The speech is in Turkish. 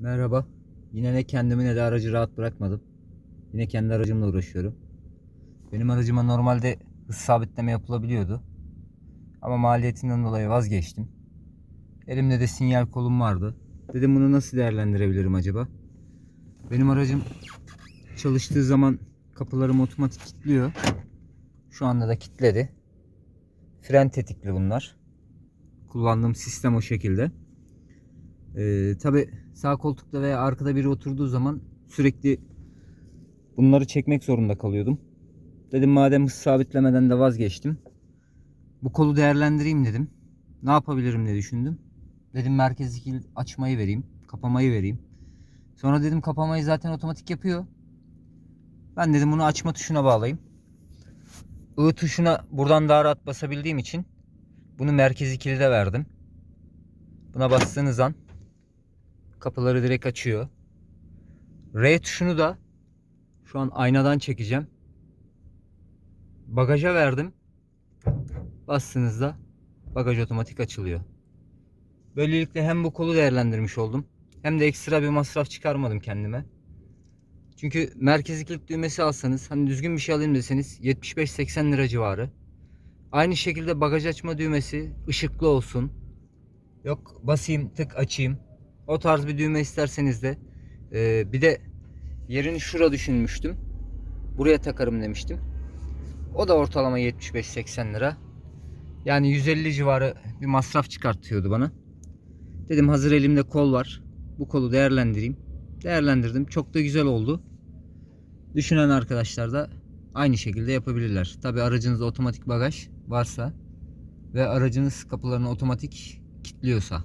Merhaba. Yine ne kendimi ne de aracı rahat bırakmadım. Yine kendi aracımla uğraşıyorum. Benim aracıma normalde hız sabitleme yapılabiliyordu. Ama maliyetinden dolayı vazgeçtim. Elimde de sinyal kolum vardı. Dedim bunu nasıl değerlendirebilirim acaba? Benim aracım çalıştığı zaman kapılarım otomatik kilitliyor. Şu anda da kilitledi. Fren tetikli bunlar. Kullandığım sistem o şekilde. Ee, Tabi sağ koltukta veya arkada biri oturduğu zaman sürekli bunları çekmek zorunda kalıyordum. Dedim madem hız sabitlemeden de vazgeçtim. Bu kolu değerlendireyim dedim. Ne yapabilirim diye düşündüm. Dedim merkezi açmayı vereyim. Kapamayı vereyim. Sonra dedim kapamayı zaten otomatik yapıyor. Ben dedim bunu açma tuşuna bağlayayım. I tuşuna buradan daha rahat basabildiğim için bunu merkezi kilide verdim. Buna bastığınız an kapıları direkt açıyor. R tuşunu da şu an aynadan çekeceğim. Bagaja verdim. Bastığınızda bagaj otomatik açılıyor. Böylelikle hem bu kolu değerlendirmiş oldum. Hem de ekstra bir masraf çıkarmadım kendime. Çünkü merkezi kilit düğmesi alsanız hani düzgün bir şey alayım deseniz 75-80 lira civarı. Aynı şekilde bagaj açma düğmesi ışıklı olsun. Yok basayım tık açayım. O tarz bir düğme isterseniz de e, bir de yerini şura düşünmüştüm. Buraya takarım demiştim. O da ortalama 75-80 lira. Yani 150 civarı bir masraf çıkartıyordu bana. Dedim hazır elimde kol var. Bu kolu değerlendireyim. Değerlendirdim. Çok da güzel oldu. Düşünen arkadaşlar da aynı şekilde yapabilirler. Tabi aracınızda otomatik bagaj varsa ve aracınız kapılarını otomatik kilitliyorsa.